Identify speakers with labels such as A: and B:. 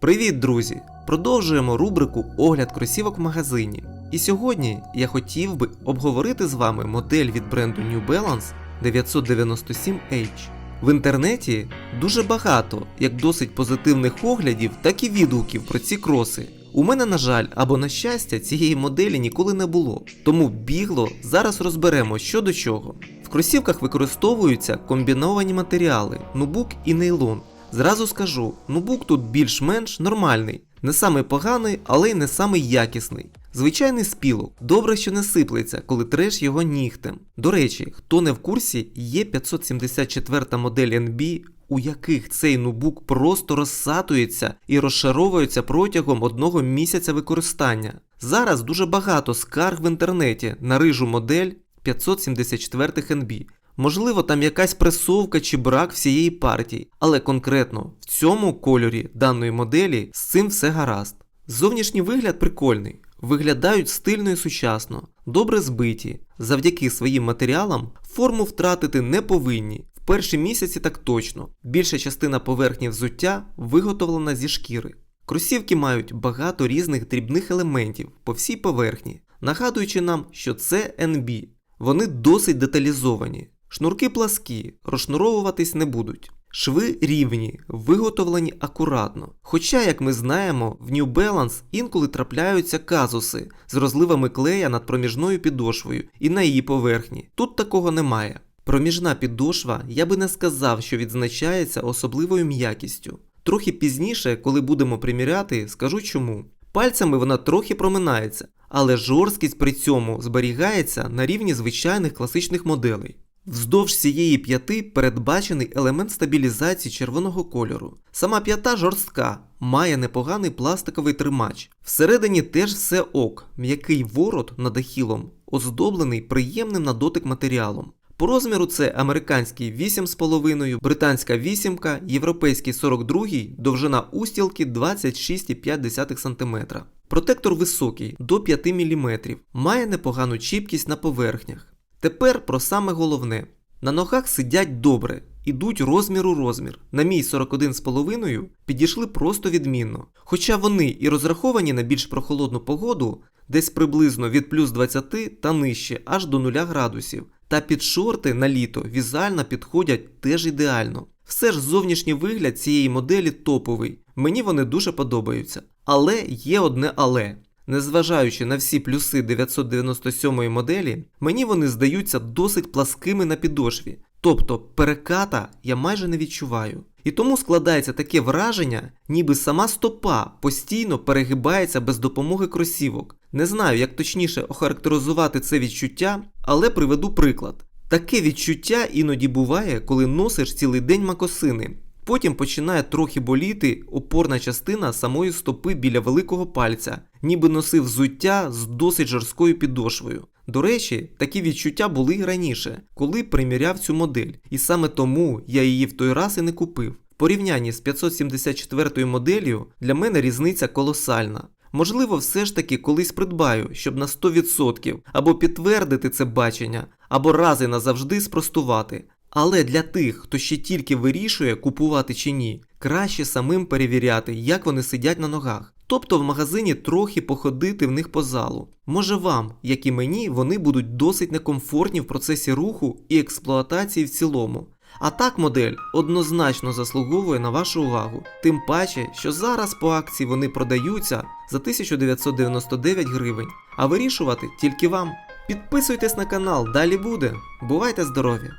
A: Привіт, друзі! Продовжуємо рубрику Огляд кросівок в магазині. І сьогодні я хотів би обговорити з вами модель від бренду New Balance 997H. В інтернеті дуже багато як досить позитивних оглядів, так і відгуків про ці кроси. У мене, на жаль, або на щастя, цієї моделі ніколи не було. Тому бігло зараз розберемо що до чого. В кросівках використовуються комбіновані матеріали нубук і нейлон. Зразу скажу, нубук тут більш-менш нормальний, не самий поганий, але й не самий якісний. Звичайний спілок, добре, що не сиплеться, коли треш його нігтем. До речі, хто не в курсі, є 574 модель NB, у яких цей нубук просто розсатується і розшаровується протягом одного місяця використання. Зараз дуже багато скарг в інтернеті на рижу модель 574 NB. Можливо, там якась пресовка чи брак всієї партії, але конкретно в цьому кольорі даної моделі з цим все гаразд. Зовнішній вигляд прикольний, виглядають стильно і сучасно, добре збиті. Завдяки своїм матеріалам форму втратити не повинні. В перші місяці так точно. Більша частина поверхні взуття виготовлена зі шкіри. Кросівки мають багато різних дрібних елементів по всій поверхні, нагадуючи нам, що це NB. Вони досить деталізовані. Шнурки пласкі, розшнуровуватись не будуть. Шви рівні, виготовлені акуратно. Хоча, як ми знаємо, в New Balance інколи трапляються казуси з розливами клея над проміжною підошвою і на її поверхні. Тут такого немає. Проміжна підошва я би не сказав, що відзначається особливою м'якістю. Трохи пізніше, коли будемо приміряти, скажу чому. Пальцями вона трохи проминається, але жорсткість при цьому зберігається на рівні звичайних класичних моделей. Вздовж цієї п'яти передбачений елемент стабілізації червоного кольору. Сама п'ята жорстка, має непоганий пластиковий тримач. Всередині теж все ок, м'який ворот над ахілом, оздоблений приємним на дотик матеріалом. По розміру це американський 8,5, британська 8, європейський 42, довжина устілки 26,5 см. Протектор високий до 5 мм, має непогану чіпкість на поверхнях. Тепер про саме головне. На ногах сидять добре, ідуть розмір у розмір. На мій 41,5 підійшли просто відмінно. Хоча вони і розраховані на більш прохолодну погоду, десь приблизно від плюс 20 та нижче аж до 0 градусів. Та під шорти на літо візуально підходять теж ідеально. Все ж зовнішній вигляд цієї моделі топовий. Мені вони дуже подобаються. Але є одне але. Незважаючи на всі плюси 997 моделі, мені вони здаються досить пласкими на підошві, тобто переката я майже не відчуваю. І тому складається таке враження, ніби сама стопа постійно перегибається без допомоги кросівок. Не знаю, як точніше охарактеризувати це відчуття, але приведу приклад. Таке відчуття іноді буває, коли носиш цілий день макосини. Потім починає трохи боліти опорна частина самої стопи біля великого пальця, ніби носив взуття з досить жорсткою підошвою. До речі, такі відчуття були й раніше, коли приміряв цю модель, і саме тому я її в той раз і не купив. В порівнянні з 574 моделлю для мене різниця колосальна. Можливо, все ж таки колись придбаю, щоб на 100% або підтвердити це бачення, або раз назавжди спростувати. Але для тих, хто ще тільки вирішує, купувати чи ні, краще самим перевіряти, як вони сидять на ногах. Тобто в магазині трохи походити в них по залу. Може вам, як і мені, вони будуть досить некомфортні в процесі руху і експлуатації в цілому. А так модель однозначно заслуговує на вашу увагу, тим паче, що зараз по акції вони продаються за 1999 гривень, а вирішувати тільки вам. Підписуйтесь на канал, далі буде. Бувайте здорові!